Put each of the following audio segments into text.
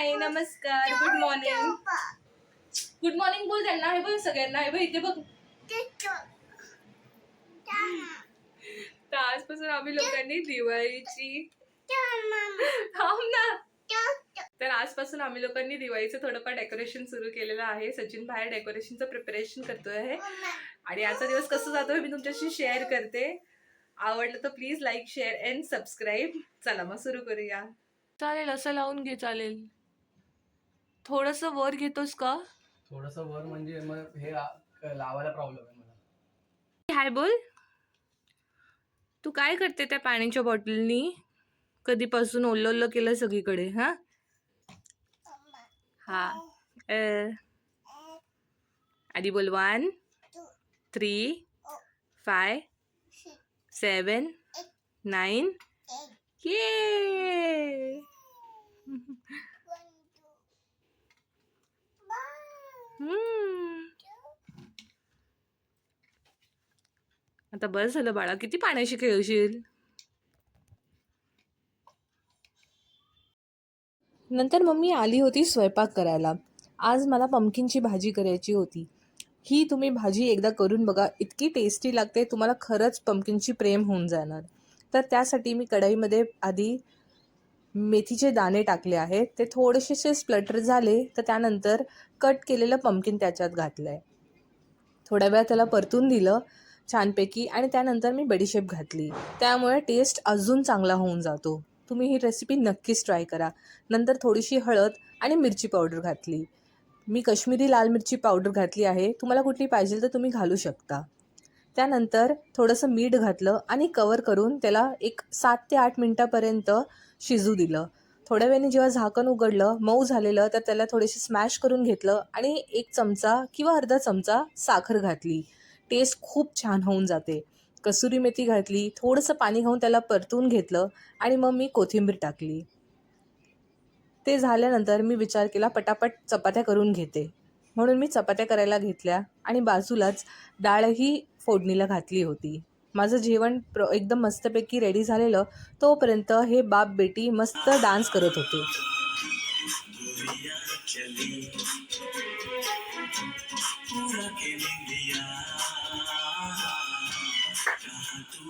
नमस्कार good morning good morning बोल त्यांना हे बघ सगळ्यांना हे बघ इथे बघ. तर आजपासून आम्ही लोकांनी दिवाळीची थांब ना. तर आजपासून आम्ही लोकांनी दिवाळीचं थोडंफार डेकोरेशन सुरू केलेलं आहे. सचिन बाहेर डेकोरेशनचं प्रिपरेशन करतोय. आहे आणि आजचा दिवस कसं जातो हे मी तुमच्याशी शेअर करते. आवडलं तर please like share and subscribe चला मग सुरू करूया. चालेल असं लावून घे चालेल. थोडस वर घेतोस का? थोडस वर म्हणजे मग हे आ- लावायला प्रॉब्लेम आहे मला. हाय बोल. तू काय करते त्या पाण्याच्या बॉटलनी कधीपासून ओल्लं ओल्लं केलं सगळीकडे हा? हा. अ. आधी बोल one three five seven nine ये आता बरं झालं बाळा. किती पाण्याशी खेळशील? नंतर मम्मी आली होती स्वयंपाक करायला. आज मला पंपकिनची भाजी करायची होती. ही तुम्ही भाजी एकदा करून बघा. इतकी टेस्टी लागते तुम्हाला खरंच पंपकिनची प्रेम होऊन जाणार. तर त्यासाठी मी कढईमध्ये आधी मेथीचे दाणे टाकले आहेत. ते थोडेसे स्प्लटर झाले तर त्यानंतर कट केलेलं पंपकिन त्याच्यात घातलं आहे थोड्या वेळा त्याला परतून दिलं. छानपैकी आणि त्यानंतर मी बडीशेप घातली. त्यामुळे टेस्ट अजून चांगला होऊन जातो. तुम्ही ही रेसिपी नक्कीच ट्राय करा. नंतर थोडीशी हळद आणि मिरची पावडर घातली. मी कश्मीरी लाल मिरची पावडर घातली आहे. तुम्हाला कुठली पाहिजे तर तुम्ही घालू शकता. त्यानंतर थोडंसं मीठ घातलं आणि कवर करून त्याला एक सात ते आठ मिनटापर्यंत शिजू दिलं. थोड्या वेळाने जेव्हा झाकण उघडलं मऊ झालेलं तर त्याला थोडेसे स्मॅश करून घेतलं आणि एक चमचा किंवा अर्धा चमचा साखर घातली. टेस्ट खूप छान होऊन जाते. कसुरी मेथी घातली थोडंसं पाणी घालून त्याला परतून घेतलं आणि मग मी कोथिंबीर टाकली. ते झाल्यानंतर मी विचार केला पटापट चपात्या करून घेते. म्हणून मी चपात्या करायला घेतल्या आणि बाजूलाच डाळही फोडणीला घातली होती. माझं जेवण प्र एकदम मस्तपैकी रेडी झालेलं तोपर्यंत हे बाप बेटी मस्त डान्स करत होते.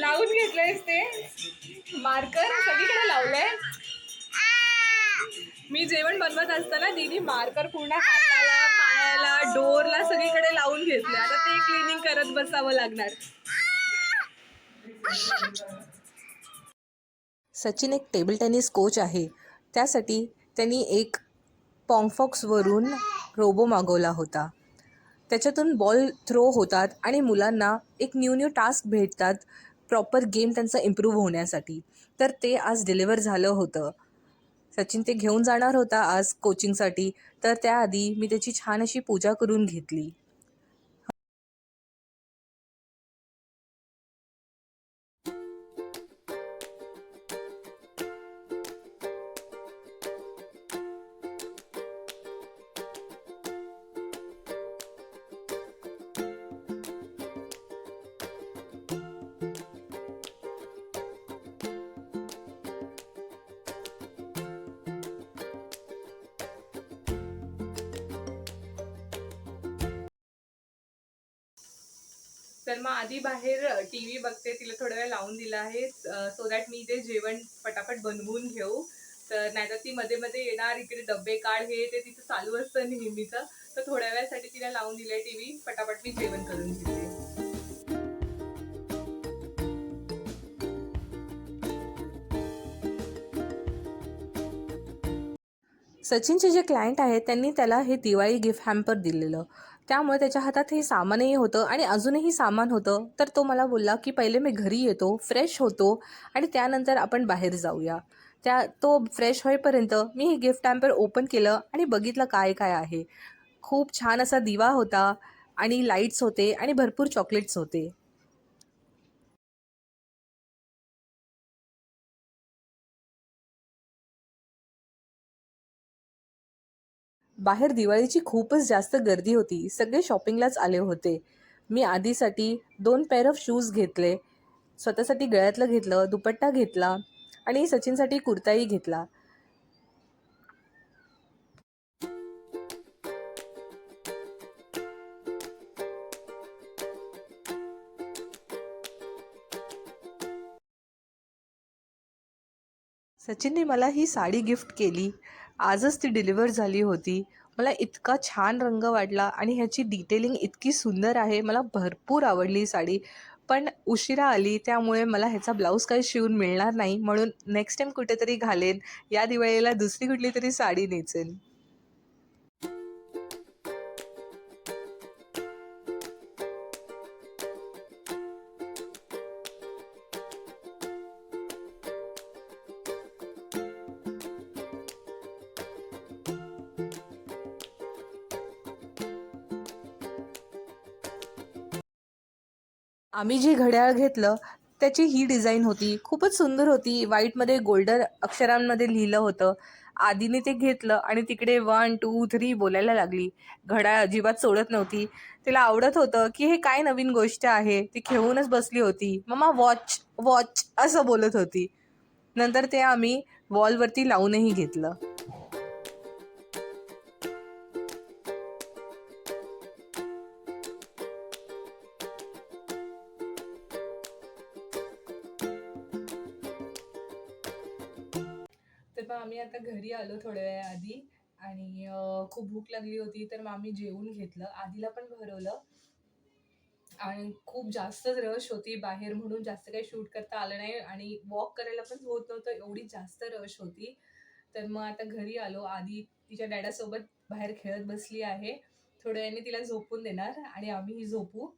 लावून घेतलंयस ते. मार्कर सगळीकडे लावलंय. मी जेवण बनवत असताना दीदी मार्कर पूर्ण हाताला पायाला डोरला सगळीकडे लावून घेतले आता ते क्लिनिंग करत बसावं लागणार. सचिन एक टेबल टेनिस कोच आहे. त्यासाठी त्यांनी एक पॉंगफॉक्सवरून रोबो मागवला होता. त्याच्यातून बॉल थ्रो होतात आणि मुलांना एक न्यू न्यू टास्क भेटतात. प्रॉपर गेम त्यांचा इम्प्रूव्ह होण्यासाठी. तर ते आज डिलिव्हर झालं होतं. सचिन ते घेऊन जाणार होता आज कोचिंगसाठी तर त्याआधी मी त्याची छान अशी पूजा करून घेतली. तर मग आधी बाहेर टी व्ही बघते तिला थोडा वेळ लावून दिला आहे सो दॅट मी ते जेवण पटापट बनवून घेऊ. तर नाहीतर ती मध्ये मध्ये येणार इकडे डबे काढ हे ते तिचं चालू असतं नेहमीचं. तर थोड्या वेळासाठी तिला लावून दिलंय टी व्ही पटापट मी जेवण करून घेते. सचिनचे जे क्लायंट आहेत त्यांनी त्याला हे दिवाळी गिफ्ट हॅम्पर दिलेलं. त्यामुळे त्याच्या हातात हे सामानही होतं आणि अजूनही सामान होतं. तर तो मला बोलला की पहिले मी घरी येतो फ्रेश होतो आणि त्यानंतर आपण बाहेर जाऊया. त्या तो फ्रेश होईपर्यंत मी हे गिफ्ट टॅम्पर ओपन केलं आणि बघितलं काय काय आहे. खूप छान असा दिवा होता आणि लाईट्स होते आणि भरपूर चॉकलेट्स होते. बाहेर दिवाळीची खूपच जास्त गर्दी होती. सगळे शॉपिंगलाच आले होते. मी आधीसाठी दोन पेअर ऑफ शूज घेतले. स्वतःसाठी गळ्यातलं घेतलं दुपट्टा घेतला आणि सचिनसाठी कुर्ताही घेतला. सचिनने मला ही साडी गिफ्ट केली. आजच ती डिलिव्हर झाली होती. मला इतका छान रंग वाटला आणि ह्याची डिटेलिंग इतकी सुंदर आहे. मला भरपूर आवडली साडी. पण उशिरा आली त्यामुळे मला ह्याचा ब्लाऊज काही शिवून मिळणार नाही. म्हणून नेक्स्ट टाईम कुठेतरी घालेन. या दिवाळीला दुसरी कुठली तरी साडी नेचेन. आम्ही जे घड्याळ घेतलं त्याची ही डिझाईन होती. खूपच सुंदर होती. व्हाईटमध्ये गोल्डन अक्षरांमध्ये लिहिलं होतं. आधीने ते घेतलं आणि तिकडे वन टू थ्री बोलायला लागली. घड्याळ अजिबात सोडत नव्हती. तिला आवडत होतं की हे काय नवीन गोष्ट आहे? ती खेळूनच बसली होती. मम्मा वॉच वॉच असं बोलत होती. नंतर ते आम्ही वॉलवरती लावूनही घेतलं. आम्ही आता घरी आलो थोड्या वेळाआधी आणि खूप भूक लागली होती तर मग आम्ही जेवून घेतलं. आधीला पण भरवलं. आणि खूप जास्तच रश होती बाहेर म्हणून जास्त काही शूट करता आलं नाही आणि वॉक करायला पण होत नव्हतं एवढी जास्त रश होती. तर मग आता घरी आलो. आधी तिच्या डॅडासोबत बाहेर खेळत बसली आहे. थोड्या वेळाने तिला झोपून देणार आणि आम्हीही झोपू.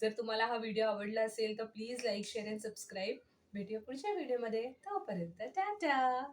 जर तुम्हाला हा व्हिडिओ आवडला असेल तर please like share and subscribe. भेटूया पुढच्या व्हिडिओमध्ये. तोपर्यंत टाटा!